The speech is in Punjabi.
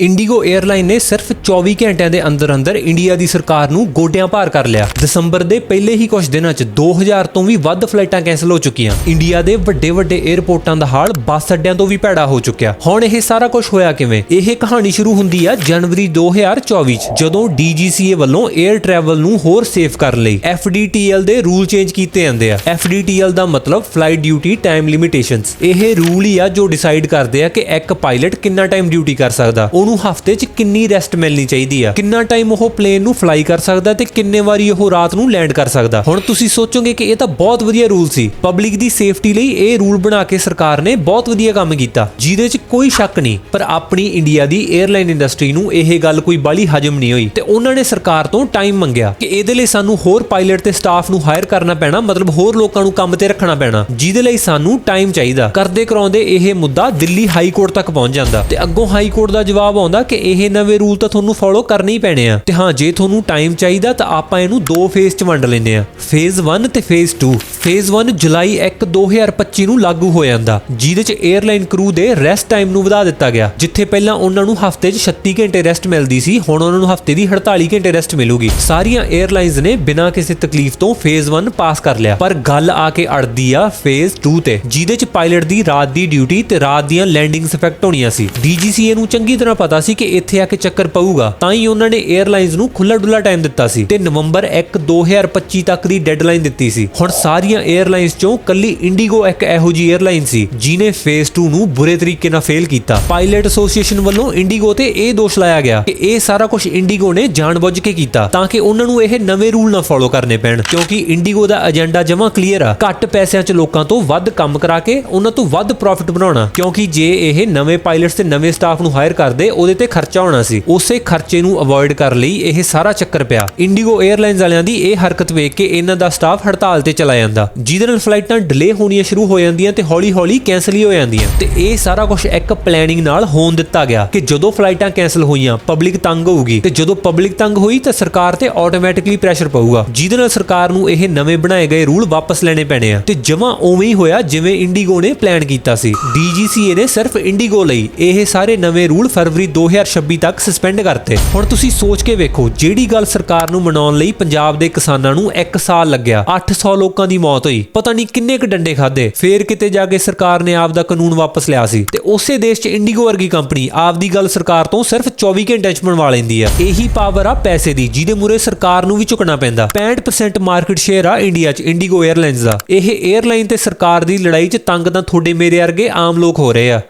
ਇੰਡੀਗੋ 에ਅਰਲਾਈਨ ਨੇ ਸਿਰਫ 24 ਘੰਟਿਆਂ ਦੇ ਅੰਦਰ-ਅੰਦਰ ਇੰਡੀਆ ਦੀ ਸਰਕਾਰ ਨੂੰ ਗੋਡਿਆਂ ਭਾਰ ਕਰ ਲਿਆ। ਦਸੰਬਰ ਦੇ ਪਹਿਲੇ ਹੀ ਕੁਝ ਦਿਨਾਂ 'ਚ 2000 ਤੋਂ ਵੀ ਵੱਧ ਫਲਾਈਟਾਂ ਕੈਨਸਲ ਹੋ ਚੁੱਕੀਆਂ। ਇੰਡੀਆ ਦੇ ਵੱਡੇ-ਵੱਡੇ 에ਅਰਪੋਰਟਾਂ ਦਾ ਹਾਲ ਬੱਸ ਅੱਡਿਆਂ ਤੋਂ ਵੀ ਭੈੜਾ ਹੋ ਚੁੱਕਿਆ। ਹੁਣ ਇਹ ਸਾਰਾ ਕੁਝ ਹੋਇਆ ਕਿਵੇਂ? ਇਹ ਕਹਾਣੀ ਸ਼ੁਰੂ ਹੁੰਦੀ ਆ ਜਨਵਰੀ 2024 'ਚ, ਜਦੋਂ DGCA ਵੱਲੋਂ 에ਅਰ ਟਰੈਵਲ ਨੂੰ ਹੋਰ ਸੇਫ ਕਰਨ ਲਈ FDTL ਦੇ ਰੂਲ ਚੇਂਜ ਕੀਤੇ ਜਾਂਦੇ ਆ। FDTL ਦਾ ਮਤਲਬ ਫਲਾਈਟ ਡਿਊਟੀ ਟਾਈਮ ਲਿਮਿਟੇਸ਼ਨਸ ਇਹ ਰੂਲ ਹੀ ਆ ਜੋ ਡਿਸਾਈਡ ਕਰਦੇ ਆ ਕਿ ਇੱਕ ਪਾਇਲਟ ਕਿੰਨਾ ਟਾਈਮ ਡਿਊਟੀ ਕਰ ਸਕਦਾ। ਉਹਨੂੰ ਹਫ਼ਤੇ 'ਚ ਕਿੰਨੀ ਰੈਸਟ ਮਿਲਣੀ ਚਾਹੀਦੀ ਆ? ਕਿੰਨਾ ਟਾਈਮ ਉਹ ਪਲੇਨ ਨੂੰ ਫਲਾਈ ਕਰ ਸਕਦਾ ਤੇ ਕਿੰਨੇ ਵਾਰੀ ਉਹ ਰਾਤ ਨੂੰ ਲੈਂਡ ਕਰ ਸਕਦਾ? ਹੁਣ ਤੁਸੀਂ ਸੋਚੋਗੇ ਕਿ ਇਹ ਤਾਂ ਬਹੁਤ ਵਧੀਆ ਰੂਲ ਸੀ। ਪਬਲਿਕ ਦੀ ਸੇਫਟੀ ਲਈ ਇਹ ਰੂਲ ਬਣਾ ਕੇ ਸਰਕਾਰ ਨੇ ਬਹੁਤ ਵਧੀਆ ਕੰਮ ਕੀਤਾ। ਜਿਹਦੇ 'ਚ ਕੋਈ ਸ਼ੱਕ ਨਹੀਂ, ਪਰ ਆਪਣੀ ਇੰਡੀਆ ਦੀ 에ਅਰਲਾਈਨ ਇੰਡਸਟਰੀ ਨੂੰ ਇਹ ਗੱਲ ਕੋਈ ਬਾਲੀ ਹਜਮ ਨਹੀਂ ਹੋਈ। ਤੇ ਉਹਨਾਂ ਨੇ ਸਰਕਾਰ ਤੋਂ ਟਾਈਮ ਮੰਗਿਆ ਕਿ ਇਹਦੇ ਲਈ ਸਾਨੂੰ ਹੋਰ ਪਾਇਲਟ ਤੇ ਸਟਾਫ ਨੂੰ ਹਾਇਰ ਕਰਨਾ ਪੈਣਾ, ਮਤਲਬ ਹੋਰ ਲੋਕਾਂ ਨੂੰ ਕੰਮ ਤੇ ਰੱਖਣਾ ਪੈਣਾ, ਜਿਹਦੇ ਲਈ ਸਾਨੂੰ ਟਾਈਮ ਚਾਹੀਦਾ। ਕਰਦੇ ਕਰਾਉਂਦੇ ਇਹ ਮੁੱਦਾ ਦਿੱਲੀ ਹਾਈ ਕੋਰਟ ਤੱਕ ਪਹੁੰਚ ਜਾਂਦਾ। ਤੇ ਅੱਗੋਂ ਹਾਈ ਕੋਰਟ ਦਾ ਜਵਾਬ ਆਉਂਦਾ ਕਿ ਇਹ ਨਵੇਂ ਰੂਲ ਤਾਂ ਤੁਹਾਨੂੰ ਫੋਲੋ ਕਰਨੇ ਹੀ ਪੈਣੇ ਆ। ਤੇ ਹਾਂ, ਜੇ ਤੁਹਾਨੂੰ ਟਾਈਮ ਚਾਹੀਦਾ ਤਾਂ ਆਪਾਂ ਇਹਨੂੰ ਦੋ ਫੇਜ਼ 'ਚ ਵੰਡ ਲੈਂਦੇ ਆ। ਫੇਜ਼ 1 ਤੇ ਫੇਜ਼ 2 ਫੇਜ਼ 1 ਜੁਲਾਈ 1 2025 ਨੂੰ ਲਾਗੂ ਹੋ ਜਾਂਦਾ। ਜਿਹਦੇ 'ਚ 에ਅਰਲਾਈਨ ਕਰੂ ਦੇ ਰੈਸਟ ਟਾਈਮ ਨੂੰ ਵਧਾ ਦਿੱਤਾ ਗਿਆ। ਜਿੱਥੇ ਪਹਿਲਾਂ ਉਹਨਾਂ ਨੂੰ ਹਫ਼ਤੇ 'ਚ 36 ਘੰਟੇ ਰੈਸਟ ਮਿਲਦੀ ਸੀ, ਹੁਣ ਉਹਨਾਂ ਨੂੰ ਹਫ਼ਤੇ ਦੀ 48 ਘੰਟੇ ਰੈਸਟ ਮਿਲੂਗੀ। ਸਾਰੀਆਂ 에ਅਰਲਾਈਨਸ ਨੇ ਬਿਨਾਂ ਕਿਸੇ ਤਕਲੀਫ ਤੋਂ ਫੇਜ਼ 1 ਪਾਸ ਕਰ ਲਿਆ। ਪਰ ਗੱਲ ਆ ਕੇ ਅੜਦੀ ਆ ਫੇਜ਼ 2 ਤੇ, ਜਿਹਦੇ 'ਚ ਪਾਇਲਟ ਦੀ ਰਾਤ ਦੀ ਡਿਊਟੀ ਤੇ ਰਾਤ ਦੀਆਂ ਲੈਂਡਿੰਗਸ ਇਫੈਕਟ ਹੋਣੀਆਂ ਸੀ। DGCA ਨੂੰ ਚੰਗੀ ਤਰ੍ਹਾਂ ਪਤਾ ਸੀ ਕਿ ਇੱਥੇ ਆ ਕੇ ਚੱਕਰ ਪਊਗਾ, ਤਾਂ ਹੀ ਉਹਨਾਂ ਨੇ 에ਅਰਲਾਈਨਸ ਨੂੰ ਖੁੱਲਾ ਡੁੱਲਾ ਟਾਈਮ ਦਿੱਤਾ ਸੀ ਤੇ ਨਵੰਬਰ 1 2025 ਤੱਕ ਦੀ ਡੈਡਲਾਈਨ ਦਿੱਤੀ ਸੀ। ਹੁਣ ਸਾਰੀਆਂ 에ਅਰਲਾਈਨਸ ਚੋਂ ਕੱਲੀ ਇੰਡੀਗੋ ਇੱਕ ਇਹੋ ਜੀ 에ਅਰਲਾਈਨ ਸੀ ਜਿਨੇ ਫੇਸ 2 ਨੂੰ ਬੁਰੇ ਤਰੀਕੇ ਨਾਲ ਫੇਲ ਕੀਤਾ। ਪਾਇਲਟ ਐਸੋਸੀਏਸ਼ਨ ਵੱਲੋਂ ਇੰਡੀਗੋ ਤੇ ਇਹ ਦੋਸ਼ ਲਾਇਆ ਗਿਆ ਕਿ ਇਹ ਸਾਰਾ ਕੁਝ ਇੰਡੀਗੋ ਨੇ ਜਾਣ ਬੁੱਝ ਕੇ ਕੀਤਾ, ਤਾਂ ਕਿ ਉਹਨਾਂ ਨੂੰ ਇਹ ਨਵੇਂ ਰੂਲ ਨਾ ਫੋਲੋ ਕਰਨੇ ਪੈਣ। ਕਿਉਂਕਿ ਇੰਡੀਗੋ ਦਾ ਏਜੰਡਾ ਜਮਾ ਕਲੀਅਰ ਆ, ਘੱਟ ਪੈਸਿਆਂ 'ਚ ਲੋਕਾਂ ਤੋਂ ਵੱਧ ਕੰਮ ਕਰਾ ਕੇ ਉਹਨਾਂ ਤੋਂ ਵੱਧ ਪ੍ਰੋਫਿਟ ਬਣਾਉਣਾ, ਕਿਉਂਕਿ ਜੇ ਇਹ ਨਵੇਂ ਪਾਇਲਟਸ ਤੇ ਨਵੇਂ ਸਟਾਫ ਨੂੰ ਹਾਇਰ ਕਰਦੇ ਉਹਦੇ ਤੇ ਖਰਚਾ ਹੋਣਾ ਸੀ। ਉਸੇ ਖਰਚੇ ਨੂੰ ਅਵੋਇਡ ਕਰ ਲਈ ਇਹ ਸਾਰਾ ਚੱਕਰ ਪਿਆ। ਇੰਡੀਗੋ 에ਅਰਲਾਈਨਸ ਵਾਲਿਆਂ ਦੀ ਇਹ ਹਰਕਤ ਵੇਖ ਕੇ ਇਹਨਾਂ ਦਾ ਸਟਾਫ ਹੜਤਾਲ ਤੇ ਚਲਾ ਜਾਂਦਾ। ਜਿਹਦੇ ਨਾਲ ਫਲਾਈਟਾਂ ਡਿਲੇ ਹੋਣੀਆਂ ਸ਼ੁਰੂ ਹੋ ਜਾਂਦੀਆਂ ਤੇ ਹੌਲੀ-ਹੌਲੀ ਕੈਨਸਲ ਹੀ ਹੋ ਜਾਂਦੀਆਂ। ਤੇ ਇਹ ਸਾਰਾ ਕੁਝ ਇੱਕ ਪਲੈਨਿੰਗ ਨਾਲ ਹੋਣ ਦਿੱਤਾ ਗਿਆ ਕਿ ਜਦੋਂ ਫਲਾਈਟਾਂ ਕੈਨਸਲ ਹੋਈਆਂ ਪਬਲਿਕ ਤੰਗ ਹੋਊਗੀ। ਤੇ ਜਦੋਂ ਪਬਲਿਕ ਤੰਗ ਹੋਈ ਤਾਂ ਸਰਕਾਰ ਤੇ ਆਟੋਮੈਟਿਕਲੀ ਪ੍ਰੈਸ਼ਰ ਪਊਗਾ। ਜਿਹਦੇ ਨਾਲ ਸਰਕਾਰ ਨੂੰ ਇਹ ਨਵੇਂ ਬਣਾਏ ਗਏ ਰੂਲ ਵਾਪਸ ਲੈਣੇ ਪੈਣੇ ਆ। ਤੇ ਜਮਾ ਉਵੇਂ ਹੀ ਹੋਇਆ ਜਿਵੇਂ ਇੰਡੀਗੋ ਨੇ ਪਲਾਨ ਕੀਤਾ ਸੀ। DGCA ਨੇ ਸਿਰਫ ਇੰਡੀਗੋ ਲਈ ਇਹ ਸਾਰੇ ਨਵੇਂ ਰੂਲ ਫਰਵਰੀ 2026 ਤੱਕ ਸਸਪੈਂਡ ਕਰਤੇ। ਹੁਣ ਤੁਸੀਂ ਸੋਚ ਕੇ ਵੇਖੋ, ਜਿਹੜੀ ਗੱਲ ਸਰਕਾਰ ਨੂੰ ਮਨਾਉਣ ਲਈ ਪੰਜਾਬ ਦੇ ਕਿਸਾਨਾਂ ਨੂੰ 1 ਸਾਲ ਲੱਗਿਆ 800 ਲੋਕਾਂ ਦੀ ਮੌਤ ਹੋਈ, ਪਤਾ ਨਹੀਂ ਕਿੰਨੇ ਕ ਡੰਡੇ ਖਾਦੇ ਫੇਰ ਕਿਤੇ ਜਾ ਕੇ ਸਰਕਾਰ ਨੇ ਆਪ ਦਾ ਕਾਨੂੰਨ ਵਾਪਸ ਲਿਆ ਸੀ। ਤੇ ਉਸੇ ਦੇਸ਼ 'ਚ ਇੰਡੀਗੋ ਵਰਗੀ ਕੰਪਨੀ ਆਪ ਦੀ ਗੱਲ ਸਰਕਾਰ ਤੋਂ ਸਿਰਫ 24 ਘੰਟਿਆਂ 'ਚ ਬਣਵਾ ਲੈਂਦੀ ਆ। ਇਹੀ ਪਾਵਰ ਆ ਪੈਸੇ ਦੀ, ਜਿਹਦੇ ਮੂਰੇ ਸਰਕਾਰ ਨੂੰ ਵੀ ਝੁਕਣਾ ਪੈਂਦਾ। 65% ਮਾਰਕੀਟ ਸ਼ੇਅਰ ਆ ਇੰਡੀਆ 'ਚ ਇੰਡੀਗੋ 에ਅਰਲਾਈਨਸ ਦਾ। ਇਹ 에ਅਰਲਾਈਨ ਤੇ ਸਰਕਾਰ ਦੀ ਲੜਾਈ 'ਚ ਤੰਗ ਤਾਂ ਤੁਹਾਡੇ ਮੇਰੇ ਵਰਗੇ ਆਮ ਲੋਕ ਹੋ ਰਹੇ ਆ।